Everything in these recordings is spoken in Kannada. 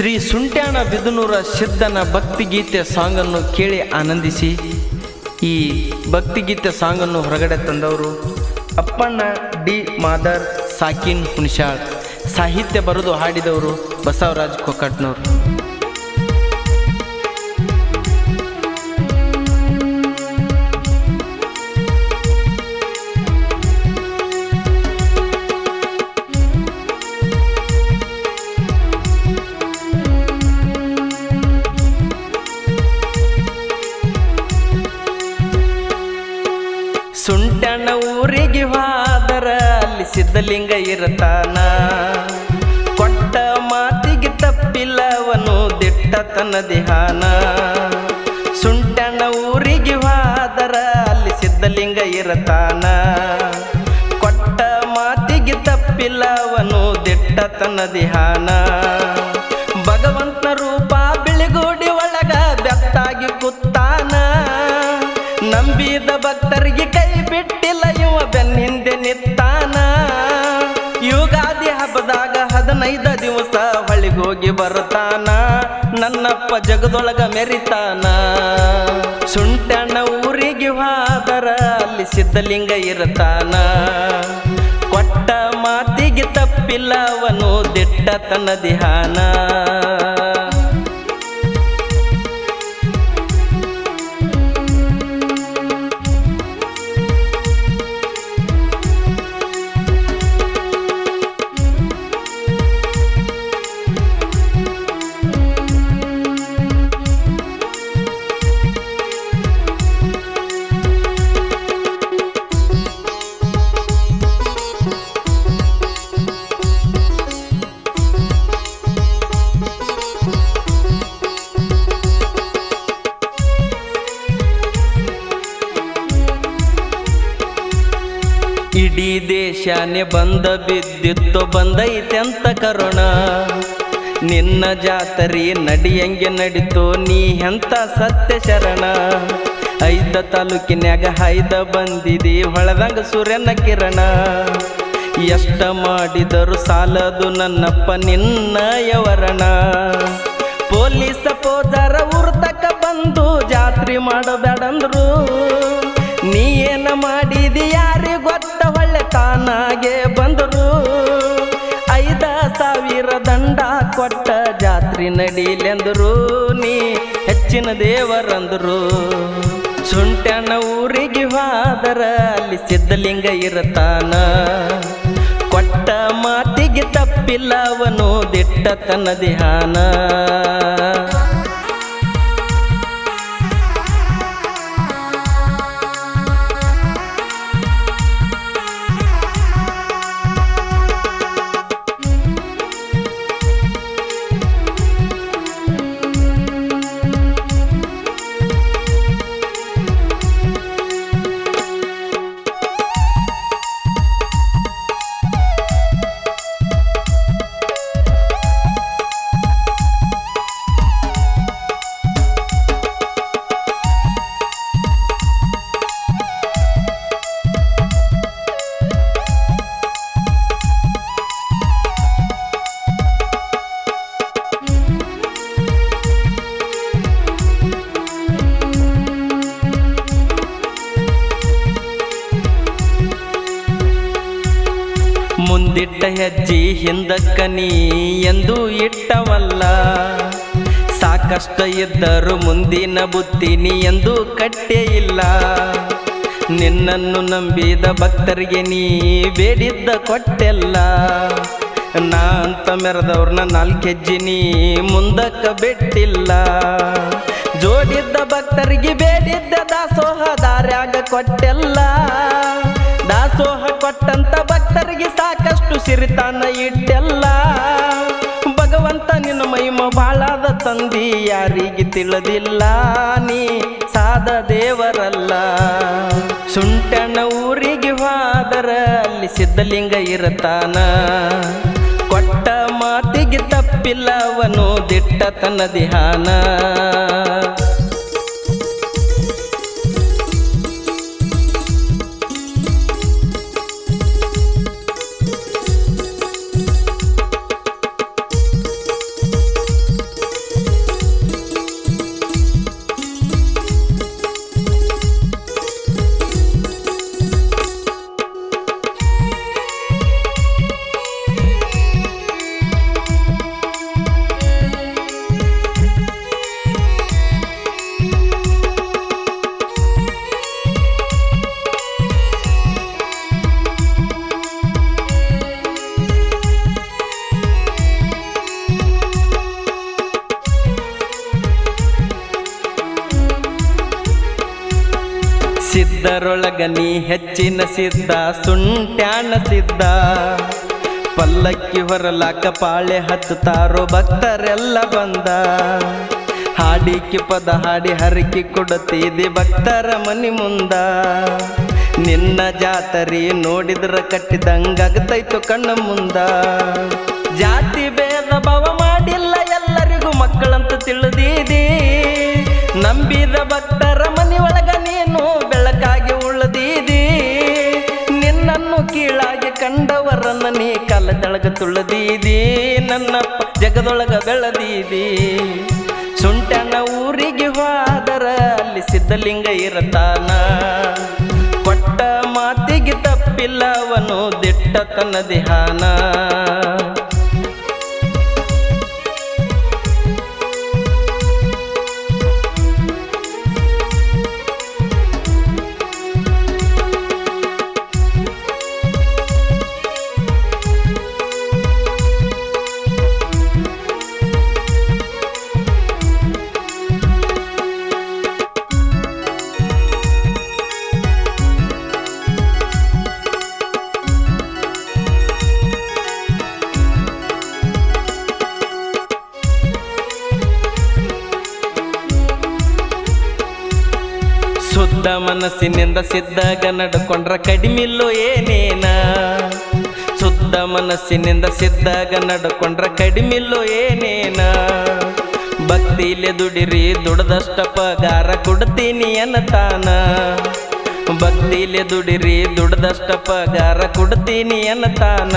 ಶ್ರೀ ಸುಂಟ್ಯಾಣ ಬಿದನೂರ ಸಿದ್ಧನ ಭಕ್ತಿಗೀತೆ ಸಾಂಗನ್ನು ಕೇಳಿ ಆನಂದಿಸಿ. ಈ ಭಕ್ತಿಗೀತೆ ಸಾಂಗನ್ನು ಹೊರಗಡೆ ತಂದವರು ಅಪ್ಪಣ್ಣ ಡಿ ಮಾದರ್, ಸಾಕಿನ್ ಹುಣಸಾಳ್. ಸಾಹಿತ್ಯ ಬರೆದು ಹಾಡಿದವರು ಬಸವರಾಜ್ ಕೊಕ್ಕಟ್ನವ್ರು ಸಿದ್ಧಲಿಂಗ ಇರತಾನ. ಕೊಟ್ಟ ಮಾತಿಗೆ ತಪ್ಪಿಲ್ಲವನು ತನ್ನ ದಿಹಾನ. ಸುಂಟಣ ಊರಿಗೆ ಹಾದರ, ಅಲ್ಲಿ ಸಿದ್ಧಲಿಂಗ ಇರತಾನ. ಕೊಟ್ಟ ಮಾತಿಗೆ ತಪ್ಪಿಲ್ಲವನು ತನ್ನ ದೇಹಾನ. ಹೊಳಿಗೋಗಿ ಬರ್ತಾನ, ನನ್ನಪ್ಪ ಜಗದೊಳಗ ಮೆರಿತಾನ. ಸುಂಟಣ್ಣ ಊರಿಗೆ ಹಾದರ, ಅಲ್ಲಿ ಸಿದ್ಧಲಿಂಗ ಇರತಾನ. ಕೊಟ್ಟ ಮಾತಿಗೆ ತಪ್ಪಿಲ್ಲವನು ದಿಟ್ಟ ತನ್ನ ದಿಹಾನ. ಇಡೀ ದೇಶನೇ ಬಂದ ಬಿದ್ದಿತ್ತು ಬಂದೈತೆಂತ ಕರುಣ. ನಿನ್ನ ಜಾತರಿ ನಡಿಯಂಗೆ ನಡಿತು, ನೀ ಎಂತ ಸತ್ಯ ಶರಣ. ಐದ ತಾಲೂಕಿನ್ಯಾಗ ಹೈದ ಬಂದಿದಿ, ಹೊಳದಂಗ ಸೂರ್ಯನ ಕಿರಣ. ಎಷ್ಟ ಮಾಡಿದರು ಸಾಲದು ನನ್ನಪ್ಪ ನಿನ್ನ ಯವರಣ. ಪೊಲೀಸ ಪೋದರ ಉರ್ತಕ ಬಂದು ಜಾತ್ರೆ ಮಾಡಬೇಡಂದ್ರು. ತಾನಾಗೆ ಬಂದರು. ಐದ ಸಾವಿರ ದಂಡ ಕೊಟ್ಟ ಜಾತ್ರೆ ನಡೀಲೆಂದರು. ನೀ ಹೆಚ್ಚಿನ ದೇವರಂದರು. ಸುಂಟನ ಊರಿಗೆ ಹೋದರ, ಅಲ್ಲಿ ಸಿದ್ಧಲಿಂಗ ಇರತಾನ. ಕೊಟ್ಟ ಮಾತಿಗೆ ತಪ್ಪಿಲ್ಲವನು ದಿಟ್ಟ ತನ್ನ ದೇಹಾನ. ಮುಂದಿಟ್ಟ ಹೆಜ್ಜಿ ಹಿಂದಕ್ಕ ನೀ ಎಂದು ಇಟ್ಟವಲ್ಲ. ಸಾಕಷ್ಟ ಇದ್ದರು ಮುಂದಿನ ಬುತ್ತಿ ನೀ ಎಂದು ಕಟ್ಟೇ ಇಲ್ಲ. ನಿನ್ನನ್ನು ನಂಬಿದ ಭಕ್ತರಿಗೆ ನೀ ಬೇಡಿದ್ದ ಕೊಟ್ಟೆಲ್ಲ. ನಾ ಅಂತ ಮೆರೆದವ್ರನ್ನ ನಾಲ್ಕು ನೀ ಮುಂದಕ್ಕ ಬಿಟ್ಟಿಲ್ಲ. ಜೋಡಿದ್ದ ಭಕ್ತರಿಗೆ ಬೇಡಿದ್ದ ದಾಸೋಹ ದಾರ್ಯಾಗ ಕೊಟ್ಟೆಲ್ಲ. ದಾಸೋಹ ಕೊಟ್ಟಂತ ಭಕ್ತರಿಗೆ ಸಾಕಷ್ಟು ಸಿರಿತಾನ ಇಟ್ಟೆಲ್ಲ. ಭಗವಂತ ನಿನ್ನ ಮೈಮ ಬಾಳಾದ ತಂದಿ, ಯಾರಿಗೆ ತಿಳಿದಿಲ್ಲ. ನೀ ಸಾದ ದೇವರಲ್ಲ. ಸುಂಟಣ ಊರಿಗೆ ಹಾದರ, ಅಲ್ಲಿ ಸಿದ್ಧಲಿಂಗ ಇರತಾನ. ಕೊಟ್ಟ ಮಾತಿಗೆ ತಪ್ಪಿಲ್ಲವನು ದಿಟ್ಟ ತನ್ನ ದಿಹಾನ. ಸಿದ್ಧರೊಳಗ ನೀ ಹೆಚ್ಚಿನ ಸಿದ್ಧ ಸುಂಟ್ಯಾಣ ಸಿದ್ಧ. ಪಲ್ಲಕ್ಕಿ ಹೊರಲಾಕ ಪಾಳೆ ಹಚ್ಚುತ್ತಾರೋ ಭಕ್ತರೆಲ್ಲ ಬಂದ. ಹಾಡಿಕೆ ಪದ ಹಾಡಿ ಹರಕಿ ಕೊಡುತ್ತಿದೆ ಭಕ್ತರ ಮನಿ ಮುಂದ. ನಿನ್ನ ಜಾತರಿ ನೋಡಿದ್ರ ಕಟ್ಟಿದಂಗಾಗತೈತು ಕಣ್ಣ ಮುಂದ. ಜಾತಿ ಭೇದ ಭಾವ ಮಾಡಿಲ್ಲ ಎಲ್ಲರಿಗೂ ಮಕ್ಕಳಂತ ತಿಳಿದೀದಿ ತುಳದೀದಿ ನನ್ನಪ್ಪ ಜಗದೊಳಗ ಬೆಳದೀದಿ. ಸುಂಟನ ಊರಿಗೆ ಹೋದರ, ಅಲ್ಲಿ ಸಿದ್ಧಲಿಂಗ ಇರತಾನ. ಕೊಟ್ಟ ಮಾತಿಗೆ ತಪ್ಪಿಲ್ಲವನು, ದಿಟ್ಟ ತನ್ನ ದೇಹಾನ. ಮನಸ್ಸಿನಿಂದ ಸಿದ್ದಾಗ ನಡ್ಕೊಂಡ್ರ ಕಡಿಮಿಲ್ಲೋ ಏನೇನ? ಶುದ್ಧ ಮನಸ್ಸಿನಿಂದ ಸಿದ್ದಾಗ ನಡ್ಕೊಂಡ್ರ ಕಡಿಮಿಲ್ಲೋ ಏನೇನ? ಭಕ್ತಿಲೆ ದುಡಿರಿ, ದುಡ್ದಷ್ಟ ಪಗಾರ ಕೊಡ್ತೀನಿ ಅನ್ನತಾನ. ಭಕ್ತಿಲೆ ದುಡಿರಿ, ದುಡ್ದಷ್ಟ ಪಗಾರ ಕೊಡ್ತೀನಿ ಅನ್ನತಾನ.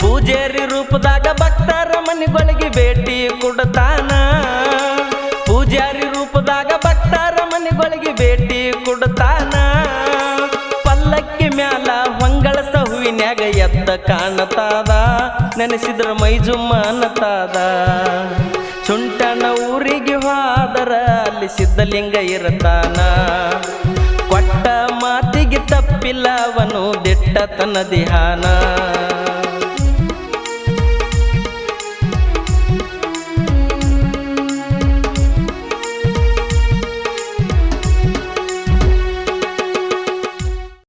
ಪೂಜಾರಿ ರೂಪದಾಗ ಭಕ್ತರ ಮನೆಗಳಿಗೆ ಭೇಟಿ ಕೊಡ್ತಾನ. ಪೂಜಾರಿ ರೂಪದಾಗ ಎತ್ತ ಎದ್ದ ಕಾಣತಾದ, ನೆನೆಸಿದ್ರ ಮೈ ಜುಮ್ಮ ಅನ್ನತಾದ. ಸುಂಟನ ಊರಿಗೆ ಹಾದರ, ಅಲ್ಲಿ ಸಿದ್ಧಲಿಂಗ ಇರತಾನ. ಕೊಟ್ಟ ಮಾತಿಗೆ ತಪ್ಪಿಲ್ಲ, ಅವನು ದಿಟ್ಟ ತನ್ನ ದಿಹಾನ.